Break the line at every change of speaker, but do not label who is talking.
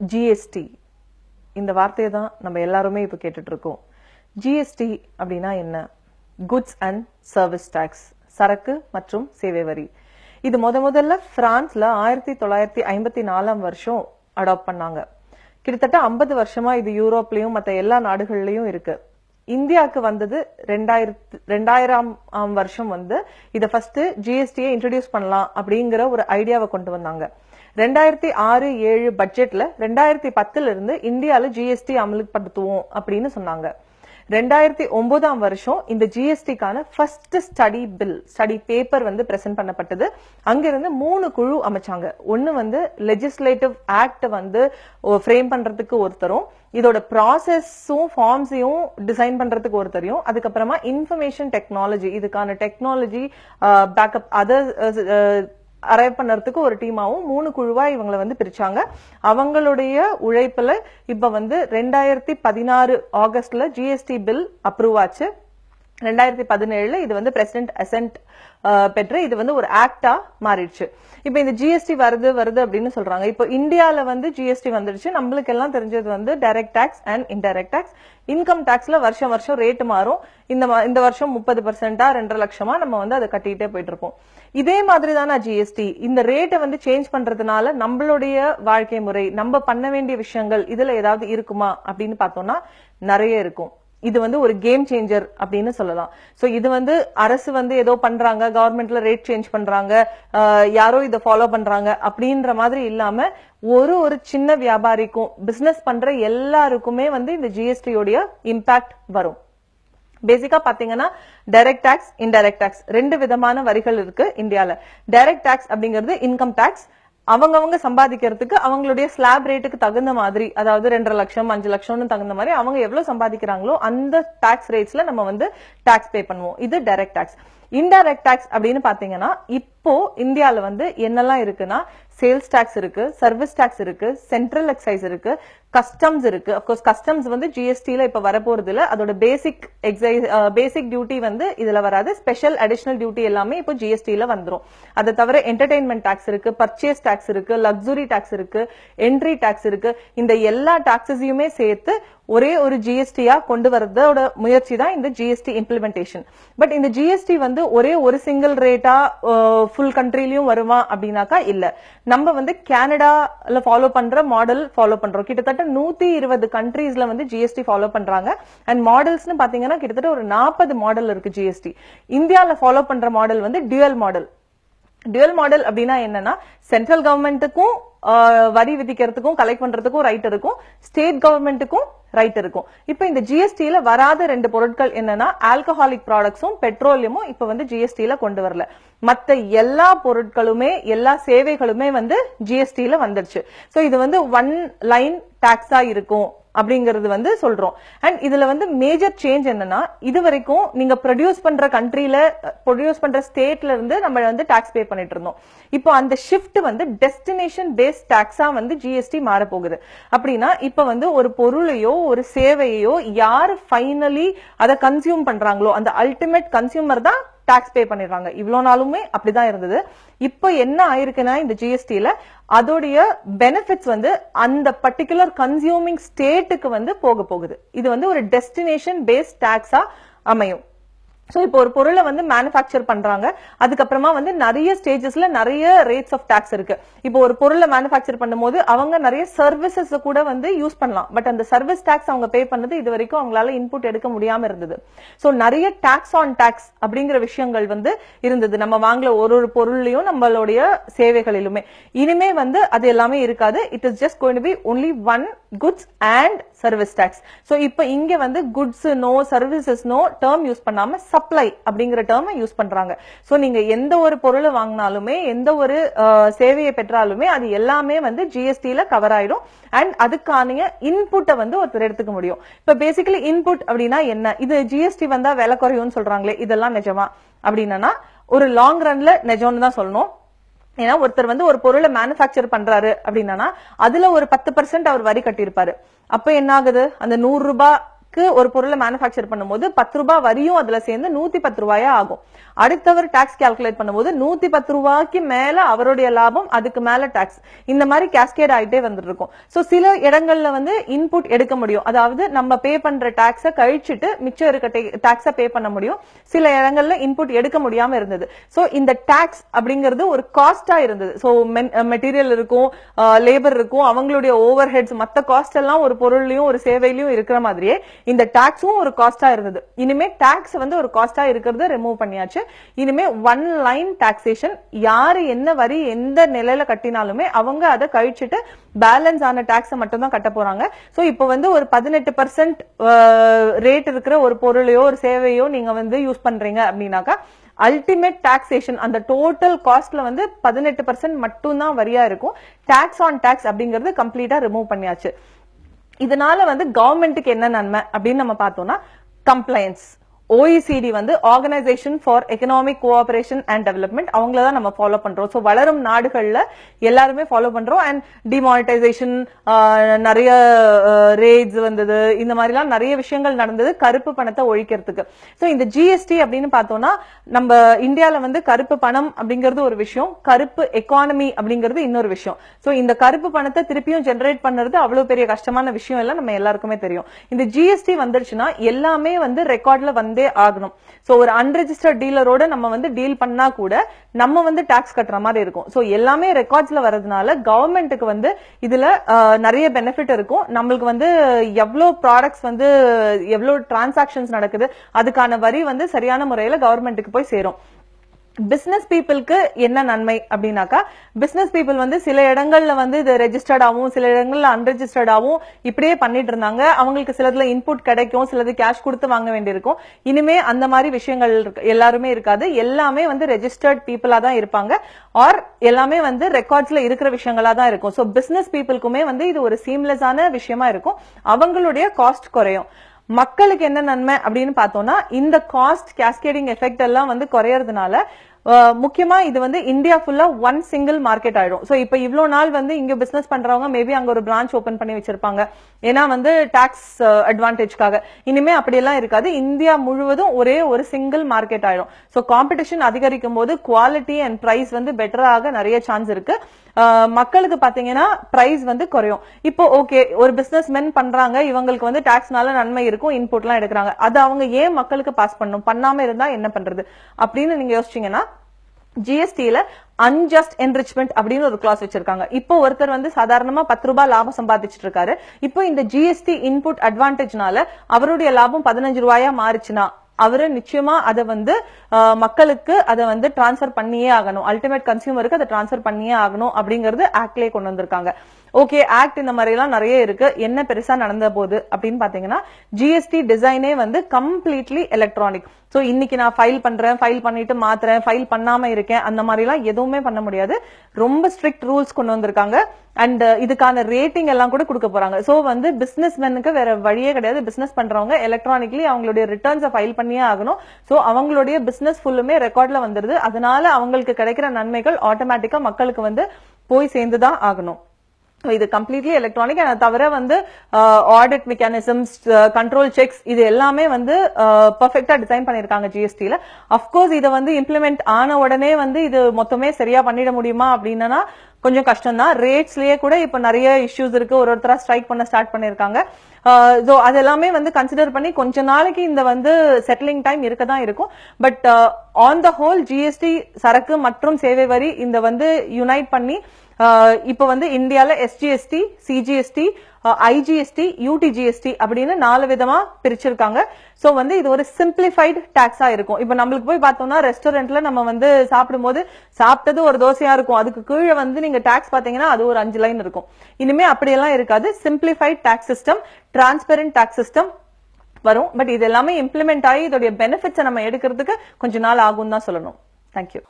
GST இந்த வார்த்தையை தான் நம்ம எல்லாருமே இப்போ கேட்டுட்ருக்கோம். ஜிஎஸ்டி அப்படின்னா என்ன? குட்ஸ் அண்ட் சர்வீஸ் டேக்ஸ் சரக்கு மற்றும் சேவை வரி. இது முத முதல்ல பிரான்ஸ்ல ஆயிரத்தி தொள்ளாயிரத்தி ஐம்பத்தி நாலாம் வருஷம் அடாப்ட் பண்ணாங்க. கிட்டத்தட்ட ஐம்பது வருஷமா இது யூரோப்லயும் மற்ற எல்லா நாடுகள்லயும் இருக்கு. இந்தியாவுக்கு வந்தது ரெண்டாயிரத்து ரெண்டாயிரம் ஆம் வருஷம் வந்து இதை ஃபர்ஸ்ட் ஜிஎஸ்டியை இன்ட்ரடியூஸ் பண்ணலாம் அப்படிங்கிற ஒரு ஐடியாவை கொண்டு வந்தாங்க. ரெண்டாயிரத்தி ஆறு ஏழு பட்ஜெட்ல ரெண்டாயிரத்தி பத்துல இருந்து இந்தியால ஜிஎஸ்டி அமல்படுத்துவோம் அப்படின்னு சொன்னாங்க. ரெண்டாயிரத்தி ஒன்பதாம் வருஷம் இந்த ஜிஎஸ்டிக்கான first study bill study paper வந்து பிரசன்ட் பண்ணப்பட்டது. அங்கிருந்து மூணு குழு அமைச்சாங்க. ஒன்னு வந்து லெஜிஸ்லேட்டிவ் ஆக்ட் வந்து ஃப்ரேம் பண்றதுக்கு ஒருத்தரும் இதோட ப்ராசஸும் ஃபார்ம்ஸையும் டிசைன் பண்றதுக்கு ஒருத்தரையும் அதுக்கப்புறமா இன்ஃபர்மேஷன் டெக்னாலஜி இதுக்கான டெக்னாலஜி பேக்கப் அதர் அரைவ் பண்ணுறதுக்கு ஒரு டீமாவும் மூணு குழுவா இவங்களை வந்து பிரிச்சாங்க. அவங்களுடைய உழைப்புல இப்ப வந்து ரெண்டாயிரத்தி பதினாறு ஆகஸ்ட்ல ஜிஎஸ்டி பில் அப்ரூவ் ஆச்சு. ரெண்டாயிரத்தி பதினேழுல இது வந்து பிரசிடென்ட் அசென்ட் பெற்று இது வந்து ஒரு ஆக்டா மாறிடுச்சு. இப்போ இந்த ஜிஎஸ்டி வருது வருது அப்படின்னு சொல்றாங்க. இப்போ இந்தியாவில் வந்து ஜிஎஸ்டி வந்துடுச்சு. நம்மளுக்கு எல்லாம் தெரிஞ்சது வந்து direct tax and indirect tax income டாக்ஸ்ல வருஷம் வருஷம் ரேட் மாறும். இந்த மா- இந்த வருஷம் முப்பது பர்சன்டா ரெண்டரை லட்சமா நம்ம வந்து அதை கட்டிட்டே போயிட்டு இருப்போம் இதே மாதிரி தானே ஜிஎஸ்டி இந்த ரேட்டை வந்து சேஞ்ச் பண்றதுனால நம்மளுடைய வாழ்க்கை முறை நம்ம பண்ண வேண்டிய விஷயங்கள் இதுல ஏதாவது இருக்குமா அப்படின்னு பார்த்தோம்னா நிறைய இருக்கும். இது வந்து ஒரு கேம் சேஞ்சர் அப்படின்னு சொல்லலாம். ஸோ இது வந்து அரசு வந்து ஏதோ பண்றாங்க கவர்மெண்ட்ல ரேட் சேஞ்ச் பண்றாங்க யாரோ இதை ஃபாலோ பண்றாங்க அப்படின்ற மாதிரி இல்லாம ஒரு ஒரு சின்ன வியாபாரிக்கும் பிசினஸ் பண்ற எல்லாருக்குமே வந்து இந்த ஜிஎஸ்டியோடைய இம்பாக்ட் வரும். பேசிக்கா பாத்தீங்கன்னா டைரக்ட் டாக்ஸ் இன்டைரக்ட் டாக்ஸ் ரெண்டு விதமான வரிகள் இருக்கு இந்தியாவில் டைரக்ட் டாக்ஸ் அப்படிங்கிறது இன்கம் டாக்ஸ் அவங்கவங்க சம்பாதிக்கிறதுக்கு அவங்களுடைய ஸ்லாப் ரேட்டுக்கு தகுந்த மாதிரி அதாவது ரெண்டரை லட்சம் அஞ்சு லட்சம்னு தகுந்த மாதிரி அவங்க எவ்வளவு சம்பாதிக்கிறாங்களோ அந்த டாக்ஸ் ரேட்ஸ்ல நம்ம வந்து டாக்ஸ் பே பண்ணுவோம். இது டைரக்ட் டாக்ஸ் இன்டைரக்ட் டாக்ஸ் அப்படின்னு பாத்தீங்கன்னா இப்போ இந்தியால வந்து என்னெல்லாம் இருக்குன்னா சேல்ஸ் டாக்ஸ் இருக்கு சர்வீஸ் டாக்ஸ் இருக்கு சென்ட்ரல் எக்ஸைஸ் இருக்கு கஸ்டம்ஸ் இருக்கு. அப்கோர்ஸ் கஸ்டம்ஸ் வந்து ஜிஎஸ்டியில இப்ப வரப்போறது இல்ல. அதோட பேசிக் எக்ஸைஸ் பேசிக் டியூட்டி வந்து இதுல வராது. ஸ்பெஷல் அடிஷனல் டியூட்டி எல்லாமே இப்போ ஜிஎஸ்டியில வந்துரும். அதை தவிர என்டர்டைன்மெண்ட் டாக்ஸ் இருக்கு பர்ச்சேஸ் டாக்ஸ் இருக்கு லக்ஸுரி டாக்ஸ் இருக்கு என்ட்ரி டாக்ஸ் இருக்கு. இந்த எல்லா டாக்ஸஸையுமே சேர்த்து ஒரே ஒரு ஜிஎஸ்டியா கொண்டு வரதோட முயற்சி தான் இந்த ஜிஎஸ்டி இம்ப்ளிமெண்டேஷன் பட் இந்த ஜிஎஸ்டி வந்து ஒரே ஒரு சிங்கிள் ரேட்டா ஃபுல் கண்ட்ரிலயும் வருமா அப்படின்னாக்கா இல்ல. நம்ம வந்து கனடால ஃபாலோ பண்ற மாடல் ஃபாலோ பண்றோம். கிட்டத்தட்ட நூத்தி இருபது கண்ட்ரீஸ்ல வந்து ஜிஎஸ்டி ஃபாலோ பண்றாங்க. அண்ட் மாடல்ஸ்னு பாத்தீங்கன்னா கிட்டத்தட்ட ஒரு நாற்பது மாடல் இருக்கு ஜிஎஸ்டி இந்தியாவில் ஃபாலோ பண்ற மாடல் வந்து டியூஎல் மாடல் டியூயல் மாடல் அப்படின்னா என்னன்னா சென்ட்ரல் கவர்மெண்ட்டுக்கும் வரி விதிக்கிறதுக்கும் கலெக்ட் பண்றதுக்கும் ரைட் இருக்கும். ஸ்டேட் கவர்மெண்ட்டுக்கும் ரைட் இருக்கும். இப்போ இந்த ஜிஎஸ்டியில வராத ரெண்டு பொருட்கள் என்னன்னா ஆல்கஹாலிக் ப்ராடக்ட்ஸும் பெட்ரோலியமும் இப்ப வந்து ஜிஎஸ்டியில கொண்டு வரல. மத்த எல்லா பொருட்களுமே எல்லா சேவைகளுமே வந்து ஜிஎஸ்டியில வந்துருச்சு. ஸோ இது வந்து ஒன் லைன் டாக்ஸா இருக்கும். அப்படிங்கிறது வந்து சொல்றோம். அண்ட் இதுல வந்து மேஜர் சேஞ்ச் என்னன்னா இது வரைக்கும் நீங்க ப்ரொடியூஸ் பண்ற கண்ட்ரில ப்ரொடியூஸ் பண்ற ஸ்டேட்ல இருந்து நம்ம வந்து டாக்ஸ் பே பண்ணிட்டு இருந்தோம். இப்போ அந்த ஷிஃப்ட் வந்து டெஸ்டினேஷன் பேஸ்ட் டாக்ஸா வந்து ஜிஎஸ்டி மாறப்போகுது. அப்படின்னா இப்ப வந்து ஒரு பொருளையோ ஒரு சேவையோ யார் ஃபைனலி அதை கன்சியூம் பண்றாங்களோ அந்த அல்டிமேட் கன்சியூமர் தான் டாக்ஸ் பே பண்ணிடுறாங்க. இவ்வளோ நாளுமே அப்படிதான் இருந்தது. இப்போ என்ன ஆயிருக்குன்னா இந்த ஜிஎஸ்டியில அதோடைய பெனிஃபிட்ஸ் வந்து அந்த பர்டிகுலர் கன்சியூமிங் ஸ்டேட்டுக்கு வந்து போக போகுது. இது வந்து ஒரு டெஸ்டினேஷன் பேஸ்ட் டாக்ஸா அமையும். ஸோ இப்போ ஒரு பொருளை வந்து மேனுஃபேக்சர் பண்றாங்க. அதுக்கப்புறமா வந்து நிறைய ஸ்டேஜஸ்ல நிறைய ரேட்ஸ் ஆஃப் டேக்ஸ் இருக்கு. இப்போ ஒரு பொருளை மேனுஃபேக்சர் பண்ணும்போது அவங்க நிறைய சர்வீசஸ் கூட வந்து யூஸ் பண்ணலாம். பட் அந்த சர்வீஸ் டேக்ஸ் அவங்க பே பண்ணது இது வரைக்கும் அவங்களால இன்புட் எடுக்க முடியாம இருந்தது. ஸோ நிறைய டேக்ஸ் ஆன் டேக்ஸ் அப்படிங்கிற விஷயங்கள் வந்து இருந்தது. நம்ம வாங்கல ஒரு ஒரு பொருள்லையும் நம்மளுடைய சேவைகளிலுமே. இனிமே வந்து அது எல்லாமே இருக்காது. It is just going be only one goods and service tax so இப்போ இங்க வந்து goods no services no term use பண்ணாம சப்ளை அப்படிங்கிற டேர்மை யூஸ் பண்றாங்க. சோ நீங்க எந்த ஒரு பொருளை வாங்கினாலுமே எந்த ஒரு சேவையை பெற்றாலுமே அது எல்லாமே வந்து ஜிஎஸ்டில கவர் ஆயிடும். அண்ட் அதுக்கான இன்புட்டை வந்து ஒருத்தர் எடுத்துக்க முடியும். இப்ப பேசிக்கலி இன்புட் அப்படின்னா என்ன? இது ஜிஎஸ்டி வந்தா விலை குறையும்னு சொல்றாங்களே இதெல்லாம் நிஜமா? அப்படின்னா ஒரு லாங் ரன்ல நிஜம்னு தான் சொல்லணும். ஏன்னா ஒருத்தர் வந்து ஒரு பொருளை மேனுஃபேக்சர் பண்றாரு அப்படின்னா அதுல ஒரு பத்து பர்சன்ட் அவர் வரி கட்டியிருப்பாரு. அப்ப என்ன ஆகுது? அந்த நூறு ரூபாய் க்கு ஒரு பொருளை மேனுஃபேக்சர் பண்ணும்போது பத்து ரூபாய் வரியும் அதுல சேர்ந்து நூத்தி பத்து ரூபாயா ஆகும். அடுத்தவர் டாக்ஸ் கால்குலேட் பண்ணும்போது நூத்தி பத்து ரூபாய்க்கு மேல அவருடைய லாபம் அதுக்கு மேல டாக்ஸ் இந்த மாதிரி கேஸ்கேட் ஆயிட்டே வந்துட்டு இருக்கும் சில இடங்கள்ல வந்து இன்புட் எடுக்க முடியும். அதாவது நம்ம பே பண்ற டாக்ஸை கழிச்சிட்டு மிச்சம் இருக்க டாக்ஸை பே பண்ண முடியும். சில இடங்கள்ல இன்புட் எடுக்க முடியாம இருந்தது. சோ இந்த டாக்ஸ் அப்படிங்கிறது ஒரு காஸ்டா இருந்தது. ஸோ மெட்டீரியல் இருக்கும் லேபர் இருக்கும் அவங்களுடைய ஓவர் ஹெட்ஸ் மற்ற காஸ்ட் எல்லாம் ஒரு பொருள்லயும் ஒரு சேவையிலையும் இருக்கிற மாதிரியே இந்த டாக்ஸும் ஒரு காஸ்டா இருந்தது. இனிமே டாக்ஸ் வந்து ஒரு காஸ்டா இருக்கிறத ரிமூவ் பண்ணியாச்சு. இனிமே ஒன் லைன் டாக்ஸேஷன் யாரு என்ன வரி எந்த நிலையில கட்டினாலுமே அவங்க அதை கழிச்சுட்டு பேலன்ஸ் ஆன டாக்ஸை மட்டும் தான் கட்ட போறாங்க. சோ இப்போ வந்து ஒரு பதினெட்டு பர்சன்ட் ரேட் இருக்கிற ஒரு பொருளையோ ஒரு சேவையோ நீங்க வந்து யூஸ் பண்றீங்க அப்படின்னாக்கா அல்டிமேட் டாக்ஸேஷன் அந்த டோட்டல் காஸ்ட்ல வந்து பதினெட்டு பர்சன்ட் மட்டும்தான் வரியா இருக்கும். டாக்ஸ் ஆன் டாக்ஸ் அப்படிங்கறது கம்ப்ளீட்டா ரிமூவ் பண்ணியாச்சு. இதனால வந்து கவர்மெண்ட்டுக்கு என்ன நன்மை அப்படின்னு நம்ம பார்த்தோம்னா கம்ப்ளைன்ஸ் ஓஇசிடி வந்து organisation for economic cooperation and development அவங்கள தான் நம்ம ஃபாலோ பண்றோம். ஸோ வளரும் நாடுகளில் எல்லாருமே ஃபாலோ பண்றோம். அண்ட் டிமானிட்டைசேஷன் நிறைய ரேட்ஸ் வந்தது. இந்த மாதிரிலாம் நிறைய விஷயங்கள் நடந்தது கருப்பு பணத்தை ஒழிக்கிறதுக்கு. ஸோ இந்த ஜிஎஸ்டி அப்படின்னு பார்த்தோம்னா நம்ம இந்தியாவில் வந்து கருப்பு பணம் அப்படிங்கிறது ஒரு விஷயம். கருப்பு எக்கானமி அப்படிங்கிறது இன்னொரு விஷயம். ஸோ இந்த கருப்பு பணத்தை திருப்பியும் ஜென்ரேட் பண்ணுறது அவ்வளோ பெரிய கஷ்டமான விஷயம் இல்லை. நம்ம எல்லாருக்குமே தெரியும். இந்த ஜிஎஸ்டி வந்துருச்சுன்னா எல்லாமே வந்து ரெக்கார்டில் வந்து ஆகணும். ஸோ ஒரு அன்ரெஜிஸ்டர்ட் டீலரோட நம்ம வந்து டீல் பண்ணா கூட நம்ம வந்து டாக்ஸ் கட்டுற மாதிரி இருக்கும். ஸோ எல்லாமே ரெக்கார்ட்ஸ்ல வரதுனால கவர்மெண்ட்டுக்கு வந்து இதுல நிறைய பெனிஃபிட் இருக்கும். நம்மளுக்கு வந்து எவ்வளோ ப்ராடக்ட்ஸ் வந்து எவ்வளோ டிரான்சாக்ஷன்ஸ் நடக்குது அதுக்கான வரி வந்து சரியான முறையில் கவர்மெண்ட்டுக்கு போய் சேரும். பிஸ்னஸ் பீப்புளுக்கு என்ன நன்மை அப்படின்னாக்கா பிஸ்னஸ் பீப்புள் வந்து சில இடங்கள்ல வந்து இது ரெஜிஸ்டர்டாகவும் சில இடங்கள்ல அன்ரெஜிஸ்டர்டாகவும் இப்படியே பண்ணிட்டு இருந்தாங்க. அவங்களுக்கு சிலதுல இன்புட் கிடைக்கும் சிலது கேஷ் கொடுத்து வாங்க வேண்டியிருக்கும். இனிமே அந்த மாதிரி விஷயங்கள் எல்லாருமே இருக்காது. எல்லாமே வந்து ரெஜிஸ்டர்ட் பீப்புளா தான் இருப்பாங்க. ஆர் எல்லாமே வந்து ரெக்கார்ட்ஸ்ல இருக்கிற விஷயங்களா தான் இருக்கும். ஸோ பிஸ்னஸ் பீப்புளுக்குமே வந்து இது ஒரு சீம்லெஸ்ஸான விஷயமா இருக்கும். அவங்களுடைய காஸ்ட் குறையும். மக்களுக்கு என்ன நன்மை அப்படின்னு பார்த்தோம்னா இந்த காஸ்ட் கேஸ்கேடிங் எஃபெக்ட் எல்லாம் வந்து குறையறதுனால முக்கியமா இது வந்து இந்தியா ஃபுல்லா ஒன் சிங்கிள் மார்க்கெட் ஆயிடும். ஸோ இப்போ இவ்வளோ நாள் வந்து இங்க பிசினஸ் பண்றவங்க மேபி அங்க ஒரு பிரான்ச் ஓபன் பண்ணி வச்சிருப்பாங்க. ஏன்னா வந்து டாக்ஸ் அட்வான்டேஜ்க்காக இனிமே அப்படியெல்லாம் இருக்காது. இந்தியா முழுவதும் ஒரே ஒரு சிங்கிள் மார்க்கெட் ஆயிடும். ஸோ காம்படிஷன் அதிகரிக்கும் போது குவாலிட்டி அண்ட் பிரைஸ் வந்து பெட்டராக நிறைய சான்ஸ் இருக்கு. மக்களுக்கு பாத்தீங்கன்னா பிரைஸ் வந்து குறையும். இப்போ ஓகே ஒரு பிசினஸ் மென் பண்றாங்க. இவங்களுக்கு வந்து டாக்ஸ்னால நன்மை இருக்கும். இன்புட்லாம் எடுக்கிறாங்க. அது அவங்க ஏன் மக்களுக்கு பாஸ் பண்ணும் பண்ணாம இருந்தா என்ன பண்றது? அப்படின்னு நீங்க யோசிச்சீங்கன்னா ஜிஎஸ்டியில அன்ஜஸ்ட் என்ரிச்மெண்ட் அப்படின்னு ஒரு கிளாஸ் வச்சிருக்காங்க. இப்போ ஒருத்தர் வந்து சாதாரணமா பத்து ரூபாய் லாபம் சம்பாதிச்சிட்டு இருக்காரு இப்போ இந்த ஜிஎஸ்டி இன்புட் அட்வான்டேஜ்னால அவருடைய லாபம் பதினஞ்சு ரூபாயா மாறுச்சுன்னா அவரு நிச்சயமா அதை வந்து மக்களுக்கு அதை வந்து டிரான்ஸ்ஃபர் பண்ணியே ஆகணும். அல்டிமேட் கன்சியூமருக்கு அதை டிரான்ஸ்ஃபர் பண்ணியே ஆகணும் அப்படிங்கறது ஆக்ட்லயே கொண்டு வந்திருக்காங்க. ஓகே ஆக்ட் இந்த மாதிரி எல்லாம் நிறைய இருக்கு. என்ன பெருசா நடந்த போது அப்படின்னு பாத்தீங்கன்னா ஜிஎஸ்டி டிசைனே வந்து கம்ப்ளீட்லி எலக்ட்ரானிக் ஸோ இன்னைக்கு நான் ஃபைல் பண்றேன் ஃபைல் பண்ணிட்டு மாத்துறேன் ஃபைல் பண்ணாம இருக்கேன் அந்த மாதிரிலாம் எதுவுமே பண்ண முடியாது. ரொம்ப ஸ்ட்ரிக்ட் ரூல்ஸ் கொண்டு வந்திருக்காங்க. அண்ட் இதுக்கான ரேட்டிங் எல்லாம் கூட கொடுக்க போறாங்க. ஸோ வந்து பிசினஸ் மேனுக்கு வேற வழியே கிடையாது. பிசினஸ் பண்றவங்க எலக்ட்ரானிக்லி அவங்களுடைய ரிட்டர்ன்ஸை ஃபைல் பண்ணியே ஆகணும். ஸோ அவங்களுடைய பிசினஸ் ஃபுல்லுமே ரெக்கார்ட்ல வந்துருது. அதனால அவங்களுக்கு கிடைக்கிற நன்மைகள் ஆட்டோமேட்டிக்கா மக்களுக்கு வந்து போய் சேர்ந்துதான் ஆகணும். இது கம்ப்ளீட்லி எலக்ட்ரானிக் அதை தவிர வந்து ஆடிட் மெக்கானிசம்ஸ் கண்ட்ரோல் செக்ஸ் இது எல்லாமே வந்து பர்ஃபெக்டா டிசைன் பண்ணியிருக்காங்க ஜிஎஸ்டியில அஃப்கோர்ஸ் இதை வந்து இம்ப்ளிமெண்ட் ஆன உடனே வந்து இது மொத்தமே சரியா பண்ணிட முடியுமா அப்படின்னா கொஞ்சம் கஷ்டம் தான் ரேட்ஸ்லயே கூட இப்போ நிறைய இஷ்யூஸ் இருக்கு. ஒரு ஒருத்தரா ஸ்ட்ரைக் பண்ண ஸ்டார்ட் பண்ணிருக்காங்க. ஸோ அது எல்லாமே வந்து கன்சிடர் பண்ணி கொஞ்ச நாளைக்கு இந்த வந்து செட்டிலிங் டைம் இருக்க தான் இருக்கும் but on the whole GST சரக்கு மற்றும் சேவை வரி இந்த வந்து யுனைட் பண்ணி இப்ப வந்து இந்தியால எஸ்ஜிஎஸ்டி சிஜிஎஸ்டி ஐஜிஎஸ்டி யூடிஜிஎஸ்டி அப்படின்னு நாலு விதமா பிரிச்சிருக்காங்க. சோ வந்து இது ஒரு சிம்பிளிஃபைடு டாக்ஸா இருக்கும். இப்ப நம்மளுக்கு போய் பார்த்தோம்னா ரெஸ்டாரண்ட்ல நம்ம வந்து சாப்பிடும்போது சாப்பிட்டது ஒரு தோசையா இருக்கும். அதுக்கு கீழே வந்து நீங்க டாக்ஸ் பாத்தீங்கன்னா அது ஒரு அஞ்சு லைன் இருக்கும். இனிமே அப்படியெல்லாம் இருக்காது. Simplified tax system transparent tax system வரும். பட் இது எல்லாமே இம்ப்ளிமெண்ட் ஆகி இதோடைய பெனிஃபிட்ஸை நம்ம எடுக்கிறதுக்கு கொஞ்ச நாள் ஆகும் தான் சொல்லணும். தேங்க்யூ